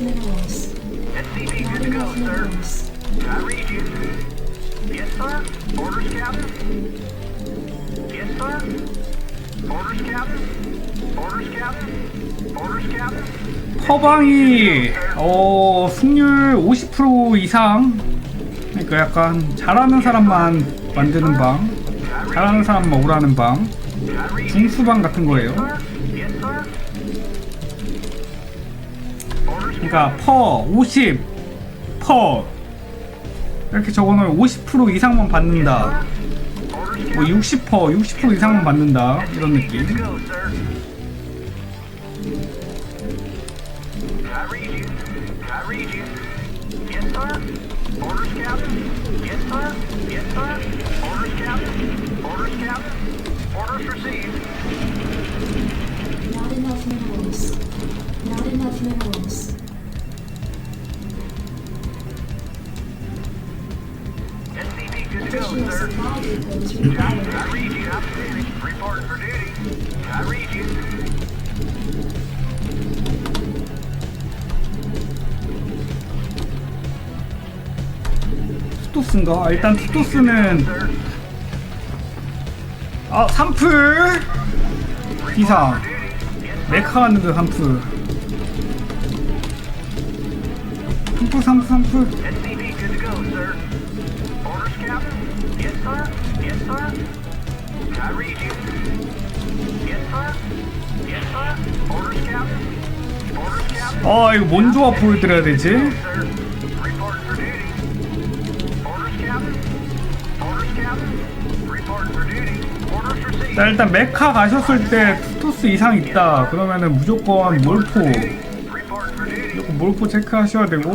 enough minerals. SCP good to go, sir. minerals. I read you. Yes, sir. Orders, Captain. Yes, sir. Orders, Captain. Orders, Captain. Orders, Captain. 허방이 어 승률 50% 이상 그러니까 약간 잘하는 사람만 만드는 방 잘하는 사람만 오라는 방. 중수방 같은 거예요 그러니까 퍼 50, 퍼 이렇게 적어놓으면 50% 이상만 받는다 뭐 60퍼 60% 이상만 받는다 이런 느낌. 투토스인가? 일단 투토스는. 아 3풀 이상 메카 갔는데 3풀 3풀 3풀 3풀 아 이거 뭔 조합 보여드려야 되지? 자 일단 메카 가셨을 때 투토스 이상 있다 그러면은 무조건 몰포. 무조건 몰포 체크하셔야 되고.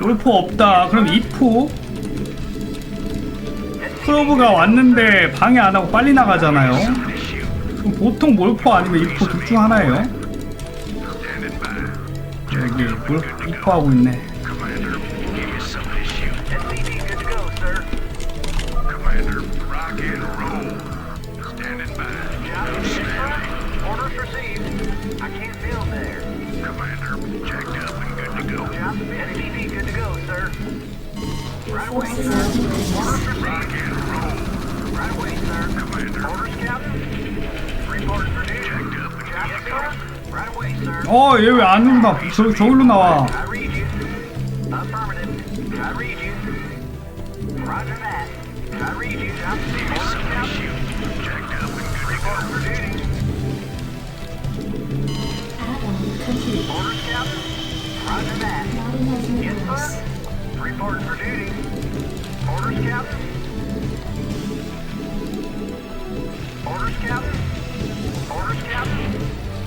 몰포 없다 그럼 2포 프로브가 왔는데 방해 안 하고 빨리 나가잖아요 그럼 보통 몰포 아니면 2포 둘 중 하나예요 여기 몰 2포 하고 있네 Commander, give you some of this shoot. SCP good to go, sir. Commander, rock and roll. Standing by. Job sir. Orders received. I can't build there. Commander, jacked up and good to go. Job SCP good to go, sir. Right away, Forces sir. out of Orders received. and roll. Right away, sir. Commander. Orders, Captain. Reporting for duty. Jacked up and good to go. Right away, sir. 어 얘 왜 안 온다 저, 저기로 나와 I read you. Affirmative. I read you. Roger that. I read you. Job Orders, Captain. Checked up and good Report for duty. Add-on complete. Orders, Captain. Roger that. Not enough Yes, minerals. sir. Report for duty. Orders, Captain. Orders, Captain. Orders, Captain.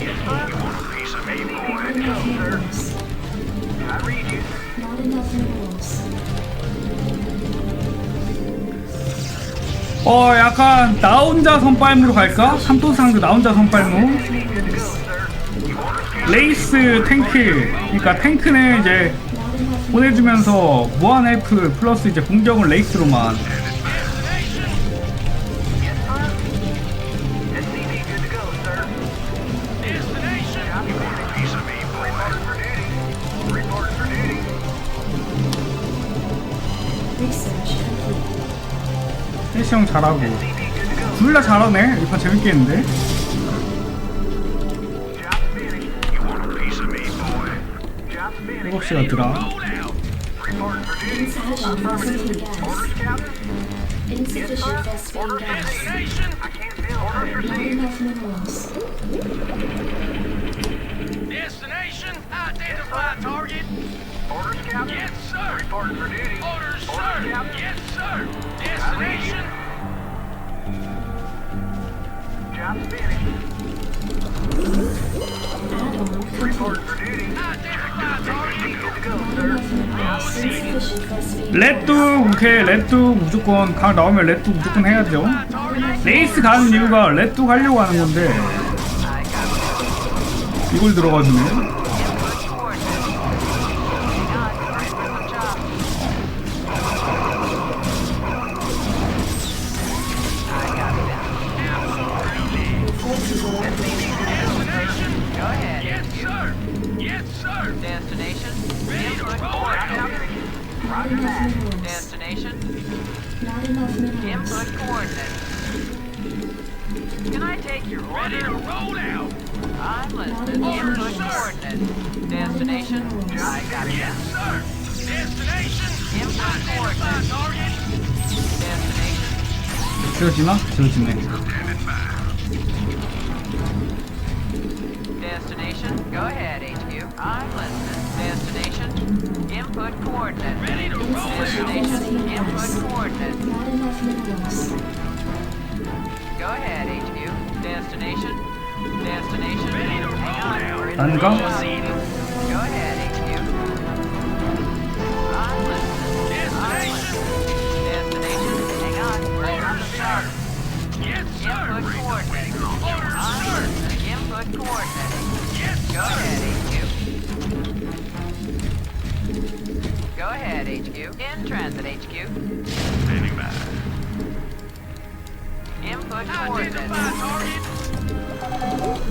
Yes, sir. You want a piece of me, Not boy? enough Go, sir. minerals. I read you. Not enough minerals. 어 약간 나 혼자 선빨무로 갈까? 삼토상도 나 혼자 Captain. 레이스 탱크 그러니까 탱크는 이제 보내주면서 무한 헬프 플러스 이제 공격은 레이스로만 형 잘하고. 둘 다 잘하네 이판 재밌겠는데 Orders Not received. enough minerals. Destination, identify target. Orders, Captain. Yes, sir. Report for duty. Orders, sir. Orders, Captain. Yes, sir. Destination, Job finished. Add-on Report complete. for duty. Gas. 오케이 레뚜 무조건 강 나오면 레뚜 무조건 해야죠 레이스 가는 이유가 레뚜 가려고 하는 건데 이걸 들어가주네 take your Ready to order? roll out. I'm listening. Order, Input sir. coordinates. Destination. I got it. Yes, sir. Destination. Input Identify coordinates. target. Destination. 지워지나? 지워지네. Destination. Go ahead, HQ. I'm listening. Destination. Input coordinates. Ready to roll out. Destination. Input coordinates. Not enough minerals. Go ahead, HQ. Destination. Destination. Ready to Hang on, we're in the 안 가? Go ahead, HQ. I'm listening. I'm. Destination. Hang on, we're in the start. Yes, sir. Input coordinates. Order, sir. Input coordinates. Yes, Go sir. ahead, HQ. Go ahead, HQ. In transit, HQ. Standing by. Input coordinates.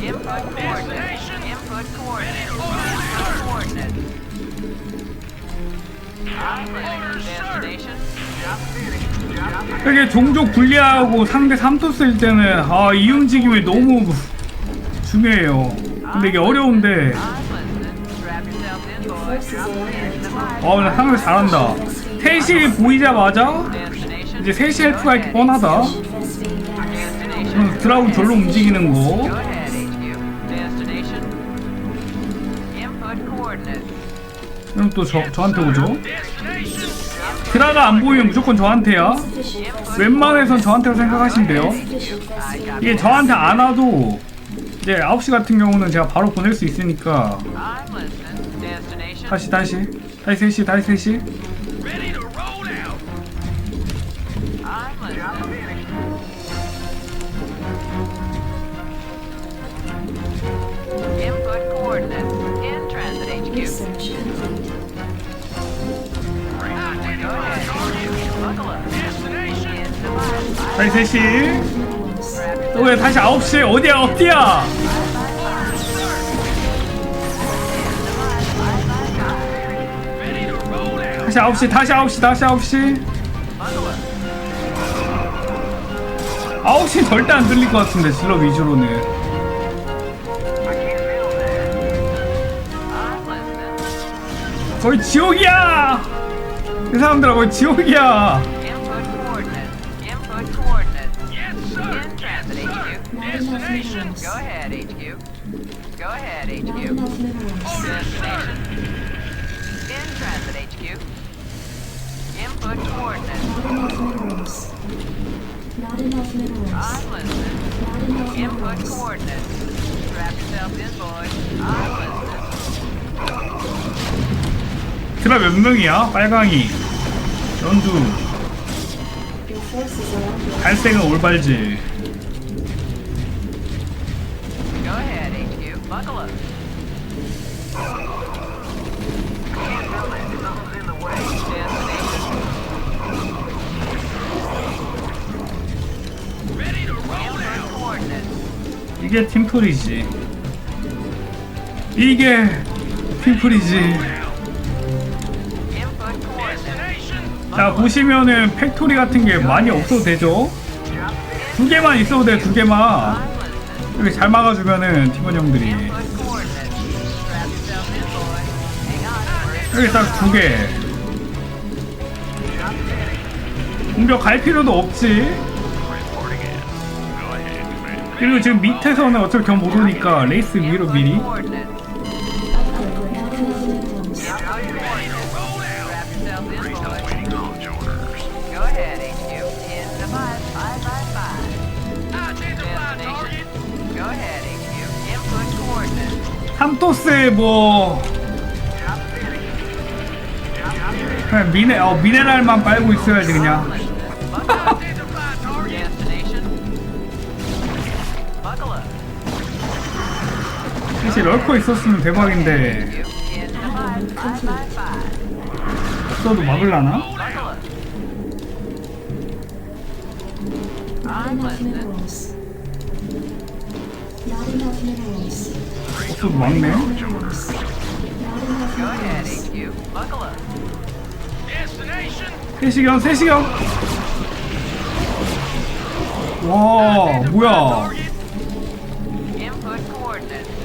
Input coordinates. Input coordinates. Input coordinates. Destination. 이게 종족 분리하고 상대 삼토스일 때는 아 이 움직임이 너무 중요해요. 근데 이게 어려운데. 어 근데 상대 잘한다. 셋이 보이자마자. 이제 셋이 헬프가 있기 뻔하다. 드라군 절로 움직이는 거. 그럼 또 저, 저한테 오죠. 드라가 안 보이면 무조건 저한테야. 웬만해선 저한테로 vessel. 이게 저한테 안 와도 이제 9시 같은 경우는 제가 바로 보낼 수 있으니까. 다시 다시 다시 3시 다시 3시 다시 3시 Minerals. Grab 또왜 다시 9시 어디야 어디야. 다시 9시 다시 9시 다시 9시 Buckle up. 9시 절대 안 들릴 것 같은데 질러 위주로는. 거의 지옥이야 이 사람들아 거의 지옥이야 Input coordinates. Not enough minerals. Not enough minerals. I'm listening. Not enough Input minerals. coordinates. Strap yourself in, boys. I'm listening. 드라 몇 명이야? 빨강이 연두 Your forces are under 갈색은 올발지 Go ahead, HQ. Buckle up. 이게 팀플이지 이게 팀플이지. 자 보시면은 팩토리 같은 게 많이 없어도 되죠 두 개만 있어도 돼 두 개만 I'm listening. 이렇게 잘 막아주면은 팀원 형들이 여기 딱 두 개. 공격 갈 필요도 없지. 그리고 지금 밑에서는 어차피 견 모르니까 레이스 위로 미리. coordinates. upgrade. Not enough minerals. Strap yourself in, boys. Waiting launch orders. Go ahead, HQ. In device 555. Identify target. Go ahead, HQ. Input coordinates. 삼토스에 뭐 그냥 미네 어 미네랄만 빨고 있어야지 그냥. 사실 럴커 있었으면 대박인데 HQ. In device 555. 없어도 막을라나? 없어도 막네. 세시경 세시경 와 뭐야.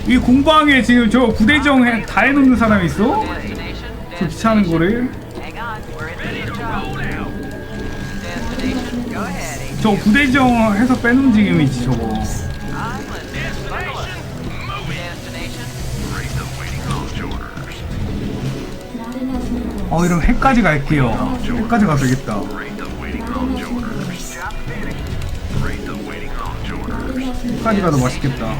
이 공방에 지금 저 부대정 해, 다 해놓는 사람이 있어? 저 귀찮은 거를. 저 부대정 해서 빼는 움직임이지 저거. 어 이러면 해까지 갈게요 해까지 가도 되겠다 해까지 가도 맛있겠다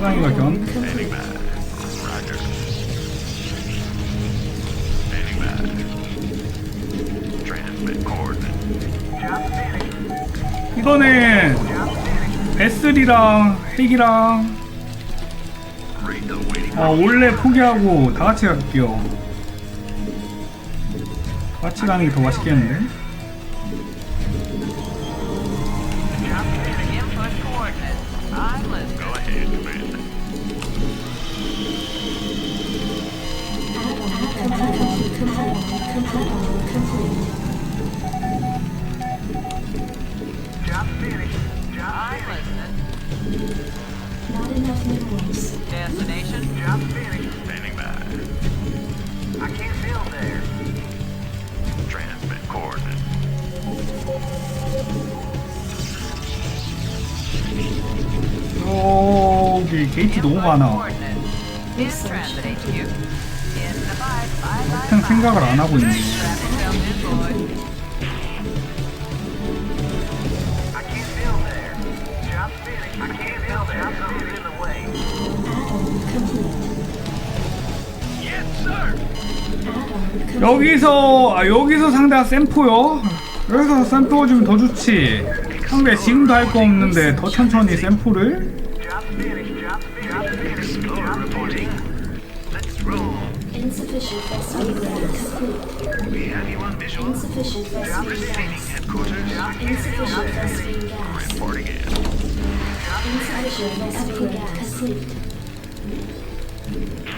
빨강이가 견. 이거는 S3랑 핵이랑 어, 원래 포기하고 다 같이 갈게요 다 같이 가는 게 더 맛있겠는데? 게이트 너무 많아 five. 생각을 안 하고 있네. 여기서 아, 여기서 상대가 샘포요 여기서 샘포 주면 더 좋지 상대 지금도 할 거 없는데 더 천천히 샘포를 Insufficient vessel complete. We have you on visual. Insufficient vessel Receiving gas. headquarters. Insufficient vessel gas. Reporting in. Insufficient vessel gas. Complete.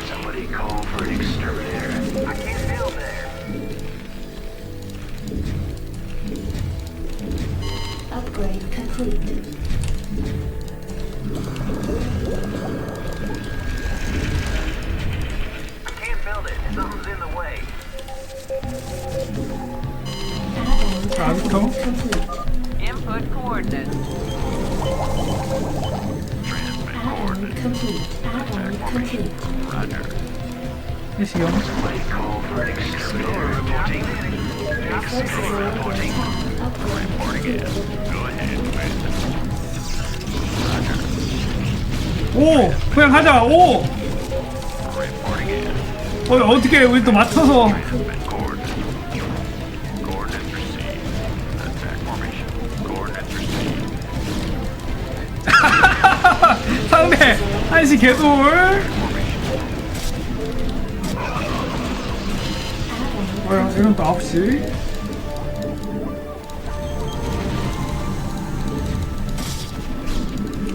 Somebody call for an exterminator. I can't build there. Upgrade complete. Input coordinates. Transmit coordinates. complete. Roger. 해시경 Somebody call for exterminator. Reporting. Attack. Upgrade Reporting in. Go ahead, Commander. 오 그냥 하자 오 Reporting. 어, 어떻게 우리 또 맞춰서 한시 개돌 뭐야 이건 또 9시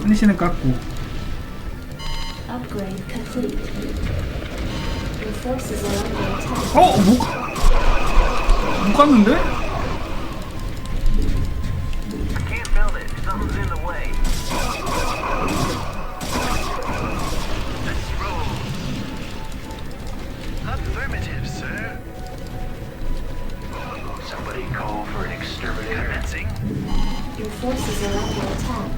한시는 깎고. 어? 못, 가- 못 갔는데? Your forces are under attack. We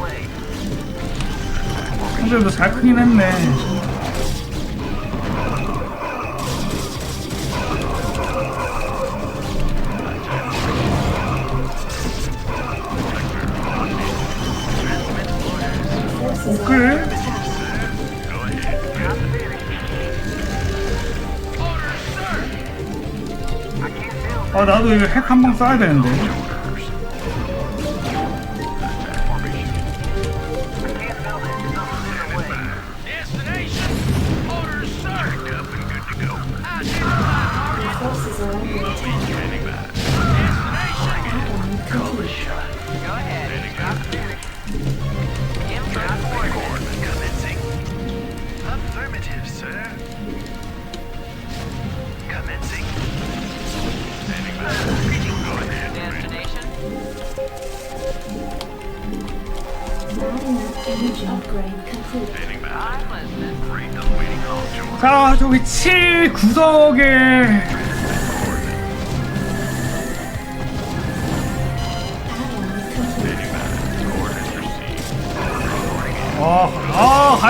way. 상대도 잘 크긴 했네. 오케이. 아 나도 이거 핵 한 방 쏴야 되는데. 자 저기 7 구석에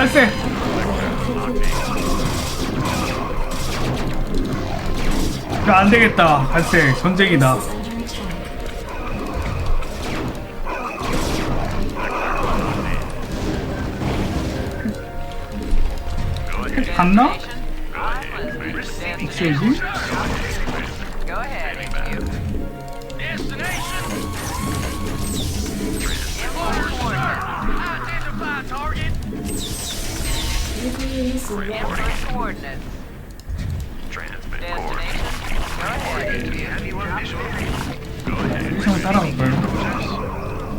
아 갈색. 이거 안 되겠다. 갈색 전쟁이다. 봤나? I'm listening. 엑스 Nucleus ready. Input coordinates. Transmit Destination. coordinates. Go ahead, HQ. Have you on visual? Go ahead. 일성을 따라갈까요?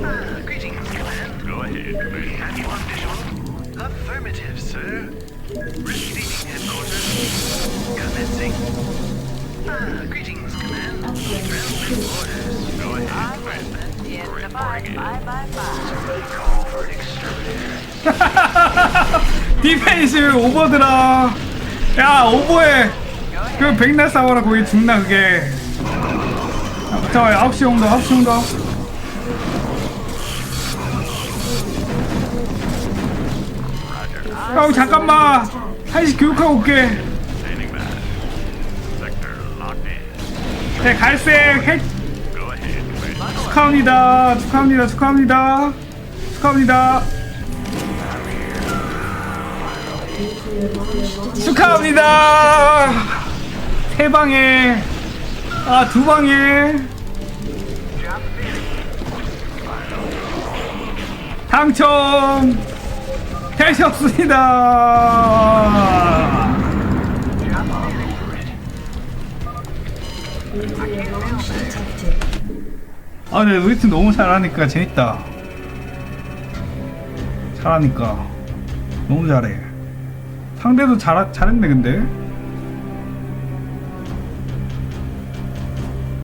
Ah, greetings, Command. Go ahead, Command. Have you on visual? Affirmative, sir. Receiving headquarters. Commencing. Ah, greetings, Command. Upgrade complete. Orders. Go ahead. I'm listening. In the five, five, five, 디펜스 오버드라. 야 오버해. 그 백날 싸워라 거기 죽나 그게. 자, 자 9시 온다 9시 온다. 형 잠깐만. 한시 교육하고 올게. 네 갈색 핵. 축하합니다. 축하합니다. 축하합니다. 축하합니다. 축하합니다. 세 방에 아 두 방에 당첨 되셨습니다. 아, 근데 우리 팀 너무 잘하니까 재밌다. 잘하니까 너무 잘해. 상대도 잘 잘했네 근데.